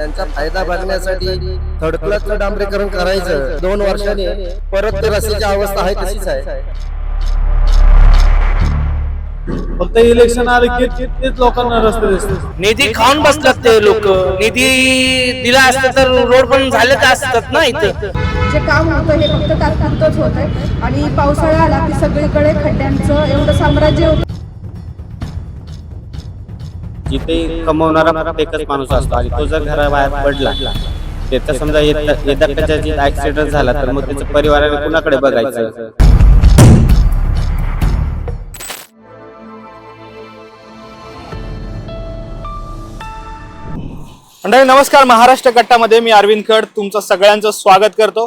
त्यांचा फायदा बघण्यासाठी थर्ड क्लासचं डांबरीकरण करायचं. दोन वर्षांनी परत ते रस्त्याची अवस्था आहे तशीच आहे. फक्त इलेक्शन आले की ते- तेच लोकांना रस्ते दिसतात. निधी खाऊन बसतात ते लोक. निधी दिला असतं तर रोड पण झाले तर असतात ना इथं. जे काम होतं हे फक्त तात्पुरतंच होत आहे आणि पावसाळा आला की सगळीकडे खड्ड्यांचं एवढं साम्राज्य होतं. जिथे कमवणारा फक्त एकच माणूस असतो आणि तो जर घराबाहेर पडला त्याचा समजा येत्या कदाचित ऍक्सिडेंट झाला तर मग त्याच्या परिवाराने कुणाकडे बघायचं? मंडळी नमस्कार. महाराष्ट्र कट्टामध्ये मी अरविंद खड. तुमचं सगळ्यांचं स्वागत करतो.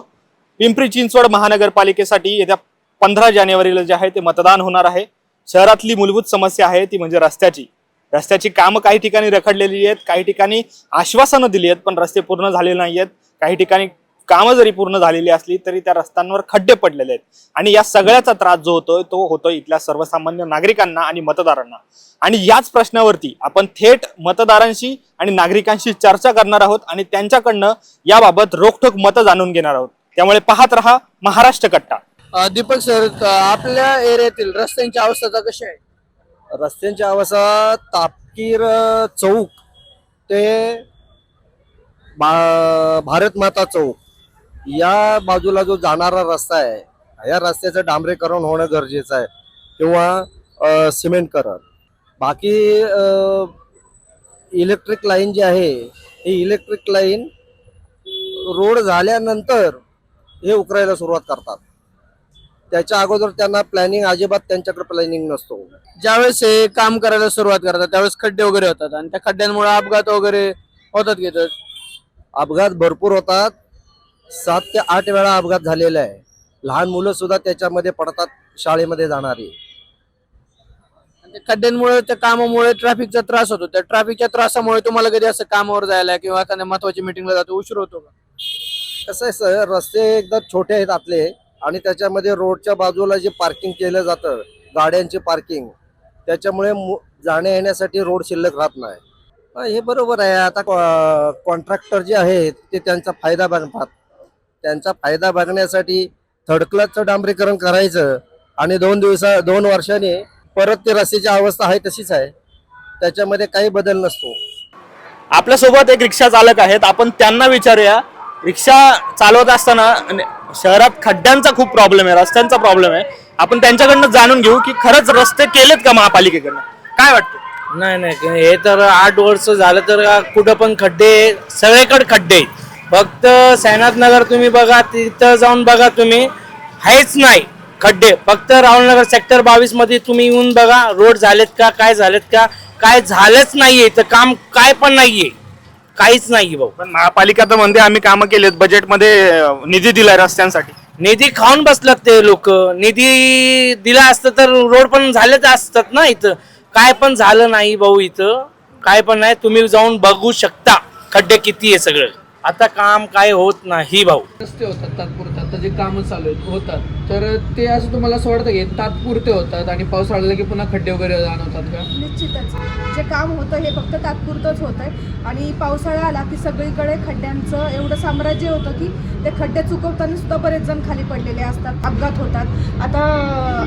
पिंपरी चिंचवड महानगरपालिकेसाठी येत्या पंधरा जानेवारीला जे आहे ते मतदान होणार आहे. शहरातली मूलभूत समस्या आहे ती म्हणजे रस्त्याची. रस्त्याची कामं काही ठिकाणी रखडलेली आहेत काही ठिकाणी आश्वासनं दिली आहेत पण रस्ते पूर्ण झालेले नाही आहेत. काही ठिकाणी कामं जरी पूर्ण झालेली असली तरी त्या रस्त्यांवर खड्डे पडलेले आहेत. आणि या सगळ्याचा त्रास जो होतोय तो होतोय इथल्या सर्वसामान्य नागरिकांना आणि मतदारांना. आणि याच प्रश्नावरती आपण थेट मतदारांशी आणि नागरिकांशी चर्चा करणार आहोत आणि त्यांच्याकडनं याबाबत रोखठोक मतं जाणून घेणार आहोत. त्यामुळे पाहत रहा महाराष्ट्र कट्टा. दीपक सर आपल्या एरियातील रस्त्यांची अवस्था कशी आहे? रस्त्यांची अवस्था तापकीर चौक ते भा- भारत माता चौक या बाजूला जो जाणारा रस्ता आहे या रस्त्याचं डांबरीकरण होणं गरजेचं आहे किंवा सिमेंटकरण. बाकी इलेक्ट्रिक लाईन जी आहे ही इलेक्ट्रिक लाईन रोड झाल्यानंतर हे उकरायला सुरुवात करतात. त्याच्या अगोदर त्यांना प्लॅनिंग अजिबात त्यांच्याकडे प्लॅनिंग नसतो. ज्यावेळेस हे काम करायला सुरुवात करतात त्यावेळेस खड्डे वगैरे होतात आणि त्या खड्ड्यांमुळे अपघात वगैरे होतात घेतात अपघात भरपूर होतात. सात ते आठ वेळा अपघात झालेला आहे. लहान मुलं सुद्धा त्याच्यामध्ये पडतात शाळेमध्ये जाणारी. त्या खड्ड्यांमुळे त्या कामामुळे ट्रॅफिकचा त्रास होतो. त्या ट्रॅफिकच्या त्रासामुळे तुम्हाला कधी असं कामावर जायला किंवा एखाद्या महत्वाची मिटिंगला जातो उशीर होतो का? कसं आहे सर रस्ते एकदम छोटे आहेत आपले. आणि त्याच्यामध्ये रोडच्या बाजूला जे पार्किंग केलं जातं गाड्यांचे पार्किंग त्याच्यामुळे मु- जाण्या येण्यासाठी रोड शिल्लक राहत नाही. हे बरोबर आहे. आता कॉन्ट्रॅक्टर जे आहेत ते त्यांचा फायदा बघतात त्यांचा फायदा बघण्यासाठी थर्ड क्लासचं डांबरीकरण करायचं आणि दोन दिवसा दोन वर्षाने परत ते रस्त्याची अवस्था आहे तशीच आहे. त्याच्यामध्ये काही बदल नसतो. आपल्यासोबत एक रिक्षा चालक आहेत. आपण त्यांना विचारूया. रिक्षा चालवत असताना शहरात खड्ड्यांचा खूप प्रॉब्लेम आहे रस्त्यांचा प्रॉब्लेम आहे. आपण त्यांच्याकडनं जाणून घेऊ की खरंच रस्ते केलेत का महापालिकेकडनं? काय वाटतं? नाही नाही हे तर आठ वर्ष झालं तर कुठं पण खड्डे सगळीकडे खड्डे. आहेत. फक्त सायनाथ नगर तुम्ही बघा तिथं जाऊन बघा तुम्ही. आहेच नाही खड्डे. फक्त राहुलनगर सेक्टर बावीसमध्ये तुम्ही येऊन बघा रोड झालेत का काय झालेत का? काय झालंच नाहीये तर काम काय पण नाहीये. काहीच नाहीये भाऊ. पण महापालिका तर म्हणते आम्ही कामं केलेत बजेटमध्ये अं, निधी दिलाय रस्त्यांसाठी. निधी खाऊन बसलात ते लोक. निधी दिला असतं तर रोड पण झाले तर असतात ना इथं. काय पण झालं नाही भाऊ इथं. काय पण नाही तुम्ही जाऊन बघू शकता. खड्डे किती आहे सगळं. आता काम काय होत नाही भाऊ. रस्ते होतात तात्पुरते. आता जे कामं चालू आहेत होतात. तर ते असं तुम्हाला असं वाटतं की तात्पुरते होतात आणि पाऊस आला की पुन्हा खड्डे वगैरे जाणवतात का? निश्चितच. जे काम होतं हे फक्त तात्पुरतंच होत आहे आणि पावसाळा आला की सगळीकडे खड्ड्यांचं एवढं साम्राज्य होतं की ते खड्डे चुकवताना सुद्धा बरेच जण खाली पडलेले असतात अपघात होतात. आता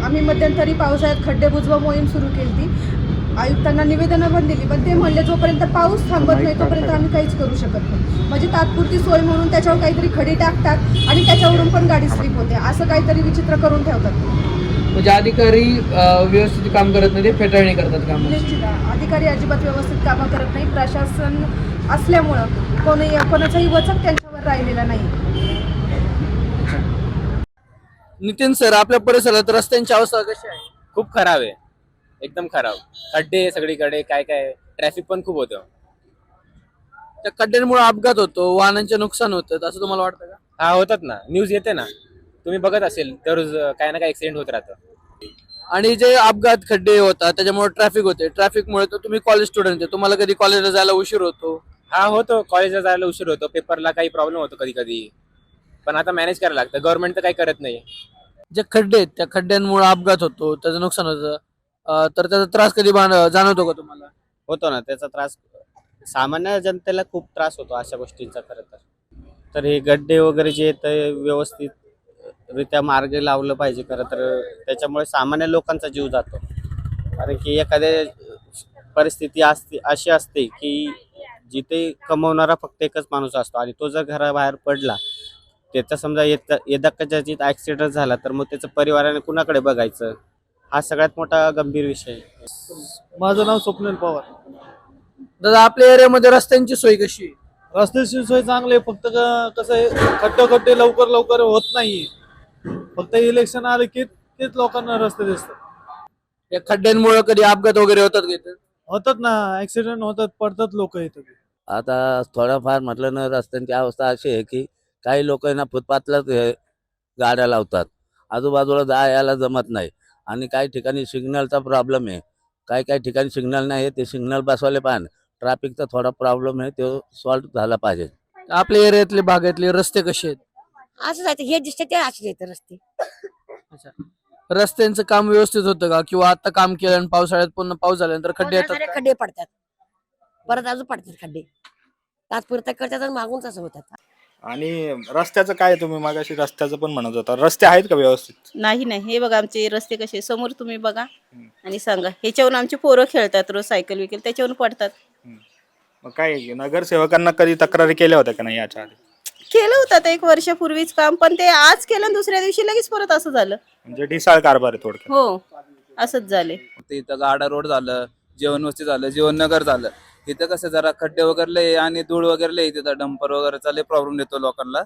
आम्ही मध्यंतरी पावसाळ्यात खड्डे बुजवा मोहीम सुरू केली ती आयुक्तांना निवेदनं पण दिली पण ते म्हणले जोपर्यंत पाऊस थांबत नाही तोपर्यंत आम्ही काहीच करू शकत नाही. म्हणजे तात्पुरती सोय म्हणून त्याच्यावर काहीतरी खडी टाकतात आणि त्याच्यावरून पण गाडी स्लिप होते. असं काहीतरी विचित्र करून ठेवतात. म्हणजे अधिकारी व्यवस्थित काम करत नाही ते फेटाळणी करतात काम. निश्चित. अधिकारी अजिबात व्यवस्थित कामं करत नाही. प्रशासन असल्यामुळं कोणी कोणाचाही वचक त्यांच्यावर राहिलेला नाही. नितीन सर आपल्या परिसरात रस्त्यांची अवस्था कशी आहे? खूप खराब आहे. एकदम खराब. खड्डे सगळीकडे काय काय ट्रॅफिक पण खूप होतं. त्या खड्ड्यांमुळे अपघात होतो वाहनांचे नुकसान होतं असं तुम्हाला वाटतं का? हा होतात ना. न्यूज येते ना. तुम्ही बघत असेल दररोज काय ना काय ऍक्सिडेंट होत राहतं. आणि जे अपघात खड्डे होतात त्याच्यामुळे ट्रॅफिक होते. ट्रॅफिकमुळे तर तुम्ही कॉलेज स्टुडंट आहे. तुम्हाला कधी कॉलेजला जायला उशीर होतो? हा होतो. कॉलेजला जायला उशीर होतो. पेपरला काही प्रॉब्लेम होतो कधी कधी पण आता मॅनेज करायला लागतं. गव्हर्नमेंट तर काही करत नाही. जे खड्डे आहेत त्या खड्ड्यांमुळे अपघात होतो त्याचं नुकसान होतं. अं, तर त्याचा त्रास कधी बाण जाणवतो का तुम्हाला? होतो ना त्याचा त्रास सामान्य जनतेला खूप त्रास होतो अशा गोष्टींचा खरं तर. तर हे गड्डे वगैरे जे आहेत ते व्यवस्थित रित्या मार्गे लावलं पाहिजे खरं तर. त्याच्यामुळे सामान्य लोकांचा जीव जातो. कारण की एखाद्या परिस्थिती असते अशी असते की जिथे कमवणारा फक्त एकच माणूस असतो आणि तो जर घराबाहेर पडला त्याचा समजा येत येदा कदाचित ॲक्सिडेंट झाला तर मग त्याचं परिवाराने कुणाकडे बघायचं? हा सगळ्यात मोठा गंभीर विषय आहे. माझं नाव स्वप्नील पवार. दादा आपल्या एरियामध्ये रस्त्यांची सोय कशी आहे? रस्त्याची सोय चांगली आहे. फक्त क- कसं आहे खड्डे खड्डे लवकर लवकर होत नाहीये. फक्त इलेक्शन आलं की तेच लोकांना रस्ते दिसतात. या खड्ड्यांमुळे कधी अपघात वगैरे होतात का इथं? होतात ना ऍक्सिडेंट होतात पडतात लोक इथं. आता थोडाफार म्हटलं ना रस्त्यांची अवस्था अशी आहे की काही लोक ना फुटपाथलाच हे गाड्या लावतात. आजूबाजूला जायला जमत नाही. आणि काही ठिकाणी सिग्नलचा प्रॉब्लेम आहे. काही काही ठिकाणी सिग्नल नाही आहे ते सिग्नल बसवायला पाहिजे ट्रॅफिकचा थोडा प्रॉब्लेम आहे तो सॉल्व्ह झाला पाहिजे. आपल्या एरियातले भागातले रस्ते कसे आहेत? असं जायचं हे दिसते ते असे येतं रस्ते. रस्त्यांचं काम व्यवस्थित होतं का? किंवा आता काम केलं आणि पावसाळ्यात पुन्हा पाऊस झाल्यानंतर खड्डे येतात का? खड्डे पडतात. परत अजून पडतात खड्डे. तात्पुरतं करतात आणि मागून तसं होतात. आणि रस्त्याचं काय तुम्ही मागाशी? रस्त्याचं पण म्हणत होता. रस्ते आहेत का व्यवस्थित? नाही नाही. हे बघा आमचे रस्ते कसे समोर तुम्ही बघा आणि सांगा. ह्याच्यावरून आमची पोरं खेळतात रोज सायकल विकेल. त्याच्यावरून पडतात. मग काय नगरसेवकांना कधी तक्रारी केल्या होत्या का नाही याच्या आधी? केलं होतं आता एक वर्षापूर्वीच काम पण ते आज केलं आणि दुसऱ्या दिवशी लगेच परत असं झालं. म्हणजे ढिसाळ कारभार आहे थोडक्यात. हो. असंच झाले ते इथं गाडा रोड झालं जेवण वस्ती झालं जीवननगर झालं. इथं कसं जरा खड्डे वगैरे लय आणि धूळ वगैरे लय तिथं डंपर वगैरे लय प्रॉब्लेम येतो लोकांना.